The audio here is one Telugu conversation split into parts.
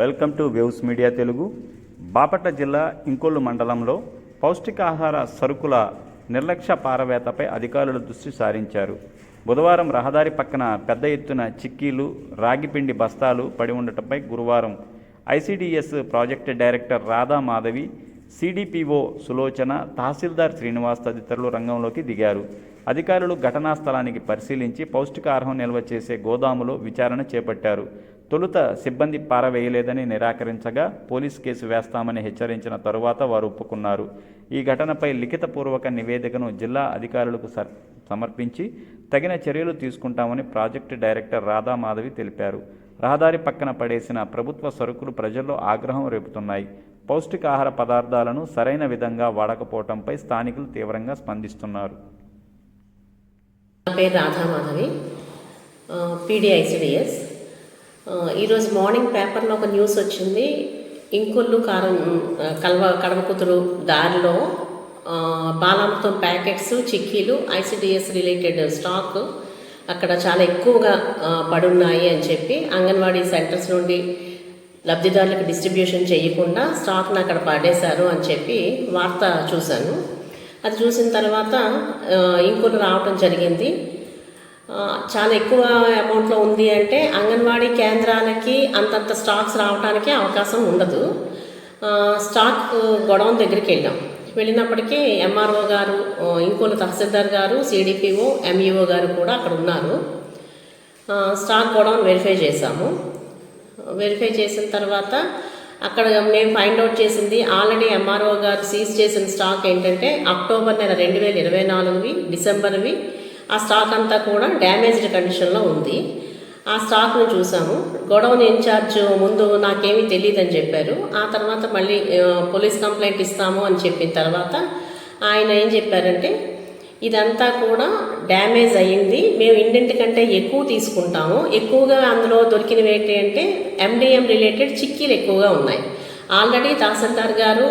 Welcome to waves media Telugu. Bapatla జిల్లా ఇంకొల్లు మండలంలో పౌష్టికాహార సరుకుల నిర్లక్ష్య పారవేతపై అధికారులు దృష్టి సారించారు. బుధవారం రహదారి పక్కన పెద్ద ఎత్తున చిక్కీలు రాగిపిండి బస్తాలు పడి ఉండటంపై గురువారం ICDS project director Radha Madhavi CDPO Sulochana తహసీల్దార్ శ్రీనివాస్ తదితరులు రంగంలోకి దిగారు. అధికారులు ఘటనా స్థలానికి పరిశీలించి పౌష్టికాహారం నిల్వ చేసే గోదాములో విచారణ చేపట్టారు. తొలుత సిబ్బంది పారవేయలేదని నిరాకరించగా పోలీస్ కేసు వేస్తామని హెచ్చరించిన తరువాత వారు ఒప్పుకున్నారు. ఈ ఘటనపై లిఖితపూర్వక నివేదికను జిల్లా అధికారులకు సమర్పించి తగిన చర్యలు తీసుకుంటామని ప్రాజెక్టు డైరెక్టర్ రాధా మాధవి తెలిపారు. రహదారి పక్కన పడేసిన ప్రభుత్వ సరుకులు ప్రజల్లో ఆగ్రహం రేపుతున్నాయి. పౌష్టికాహార పదార్థాలను సరైన విధంగా వాడకపోవడంపై స్థానికులు తీవ్రంగా స్పందిస్తున్నారు. నా పేరు రాధామాధవి పీడిఐసిడిఎస్ ఈరోజు మార్నింగ్ పేపర్లో ఒక న్యూస్ వచ్చింది. ఇంకొల్లు కారం కల్వ కడవ కూతురు దారిలో ఆ, బాలామృతం ప్యాకెట్స్ చిక్కీలు ఐసిడిఎస్ రిలేటెడ్ స్టాక్ అక్కడ చాలా ఎక్కువగా పడున్నాయి అని చెప్పి అంగన్వాడీ సెంటర్స్ నుండి లబ్ధిదారులకు డిస్ట్రిబ్యూషన్ చేయకుండా స్టాక్ను అక్కడ పడేశారు అని చెప్పి వార్త చూశాను. అది చూసిన తర్వాత ఆ, ఇంకొన్ని రావటం జరిగింది. చాలా ఎక్కువ అమౌంట్లో ఉంది అంటే అంగన్వాడీ కేంద్రాలకి అంతంత స్టాక్స్ రావడానికి అవకాశం ఉండదు. స్టాక్ గొడౌన్ దగ్గరికి వెళ్ళాం. వెళ్ళినప్పటికీ ఎంఆర్ఓ గారు ఇంకోలు తహసీల్దార్ గారు సిడిపిఓ ఎంఈఓ గారు కూడా అక్కడ ఉన్నారు. స్టాక్ గొడౌన్ వెరిఫై చేశాము. వెరిఫై చేసిన తర్వాత అక్కడ మేము ఫైండ్ అవుట్ చేసింది ఆల్రెడీ ఎంఆర్ఓ గారు సీజ్ చేసిన స్టాక్ ఏంటంటే అక్టోబర్ నెల రెండు వేల ఇరవై నాలుగువి డిసెంబర్వి ఆ స్టాక్ అంతా కూడా డ్యామేజ్డ్ కండిషన్లో ఉంది. ఆ స్టాక్ను చూసాము. గొడౌన్ ఇన్ఛార్జ్ ముందు నాకేమీ తెలియదని చెప్పారు. ఆ తర్వాత మళ్ళీ పోలీస్ కంప్లైంట్ ఇస్తాము అని చెప్పిన తర్వాత ఆయన ఏం చెప్పారంటే ఇదంతా కూడా డ్యామేజ్ అయ్యింది. మేము ఇండెంట్ కంటే ఎక్కువ తీసుకుంటాము. ఎక్కువగా అందులో దొరికినవి ఏంటి అంటే ఎండిఎం రిలేటెడ్ చిక్కీలు ఎక్కువగా ఉన్నాయి. ఆల్రెడీ తహసీల్దార్ గారు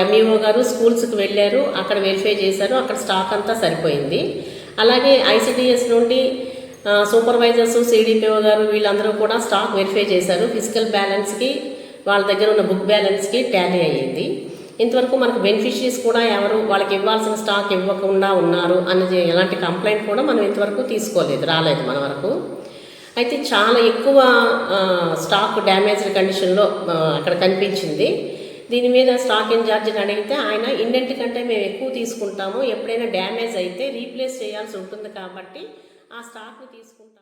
ఎంఈఓ గారు స్కూల్స్కి వెళ్ళారు. అక్కడ వెరిఫై చేశారు. అక్కడ స్టాక్ అంతా సరిపోయింది. అలాగే ఐసిడిఎస్ నుండి సూపర్వైజర్స్ సిడిపిఓ గారు వీళ్ళందరూ కూడా స్టాక్ వెరిఫై చేశారు. ఫిజికల్ బ్యాలెన్స్కి వాళ్ళ దగ్గర ఉన్న బుక్ బ్యాలెన్స్కి టాలీ అయ్యింది. ఇంతవరకు మనకు బెనిఫిషరీస్ కూడా ఎవరు వాళ్ళకి ఇవ్వాల్సిన స్టాక్ ఇవ్వకుండా ఉన్నారు అనేది ఎలాంటి కంప్లైంట్ కూడా మనం ఇంతవరకు తీసుకోలేదు రాలేదు మన వరకు. అయితే చాలా ఎక్కువ స్టాక్ డ్యామేజ్డ్ కండిషన్లో అక్కడ కనిపించింది. దీని మీద స్టాక్ ఇన్ఛార్జిని అడిగితే ఆయన ఇండెంట్ కంటే మేము ఎక్కువ తీసుకుంటాము. ఎప్పుడైనా డ్యామేజ్ అయితే రీప్లేస్ చేయాల్సి ఉంటుంది కాబట్టి ఆ స్టాక్ని తీసుకుంటాము.